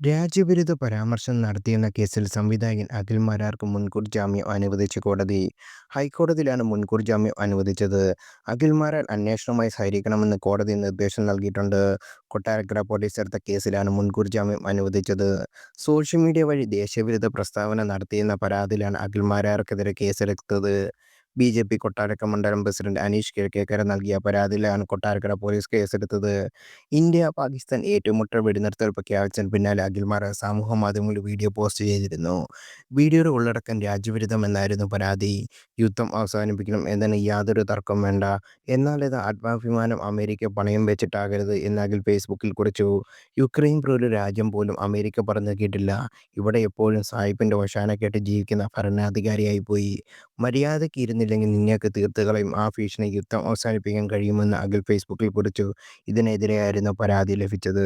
രാജ്യവിരുദ്ധ പരാമർശം നടത്തിയെന്ന കേസിൽ സംവിധായകൻ അഖിൽ മാരാർക്ക് മുൻകൂർ ജാമ്യം അനുവദിച്ച കോടതി. ഹൈക്കോടതിയിലാണ് മുൻകൂർ ജാമ്യം അനുവദിച്ചത്. അഖിൽ മാരാർ അന്വേഷണവുമായി സഹകരിക്കണമെന്ന് കോടതി നിർദ്ദേശം നൽകിയിട്ടുണ്ട്. കൊട്ടാരക്കര പോലീസ് എടുത്ത കേസിലാണ് മുൻകൂർ ജാമ്യം അനുവദിച്ചത്. സോഷ്യൽ മീഡിയ വഴി ദേശവിരുദ്ധ പ്രസ്താവന നടത്തിയെന്ന പരാതിയിലാണ് അഖിൽ മാരാർക്കെതിരെ കേസെടുത്തത്. ബിജെപി കൊട്ടാരക്കര മണ്ഡലം പ്രസിഡന്റ് അനീഷ് കിഴക്കേക്കര നൽകിയ പരാതിയിലാണ് കൊട്ടാരക്കര പോലീസ് കേസെടുത്തത്. ഇന്ത്യ പാകിസ്ഥാൻ ഏറ്റുമുട്ടൽ വെടിനിർത്തൽ പ്രഖ്യാപിച്ചതിന് പിന്നാലെ അഖിൽമാർ സമൂഹ മാധ്യമങ്ങളിൽ വീഡിയോ പോസ്റ്റ് ചെയ്തിരുന്നു. വീഡിയോയുടെ ഉള്ളടക്കം രാജ്യവിരുദ്ധമെന്നായിരുന്നു പരാതി. യുദ്ധം അവസാനിപ്പിക്കണം എന്നതിന് യാതൊരു തർക്കം വേണ്ട. എന്നാൽ ഇത് ആത്മാഭിമാനം അമേരിക്ക പണയം വെച്ചിട്ടാകരുത് എന്ന് അഖിൽ ഫേസ്ബുക്കിൽ കുറിച്ചു. യുക്രൈൻ പോലൊരു രാജ്യം പോലും അമേരിക്ക പറഞ്ഞു കേട്ടില്ല. ഇവിടെ എപ്പോഴും സായിപ്പിന്റെ ഓശാന കേട്ട് ജീവിക്കുന്ന ഭരണാധികാരിയായിപ്പോയി. മര്യാദയ്ക്ക് ഇരുന്നില്ലെങ്കിൽ നിന്നെയൊക്കെ തീർത്തുകളയും. ആ ഭീഷണി യുദ്ധം അവസാനിപ്പിക്കാൻ കഴിയുമെന്ന് അഖിൽ ഫേസ്ബുക്കിൽ കുറിച്ചു. ഇതിനെതിരെയായിരുന്നു പരാതി ലഭിച്ചത്.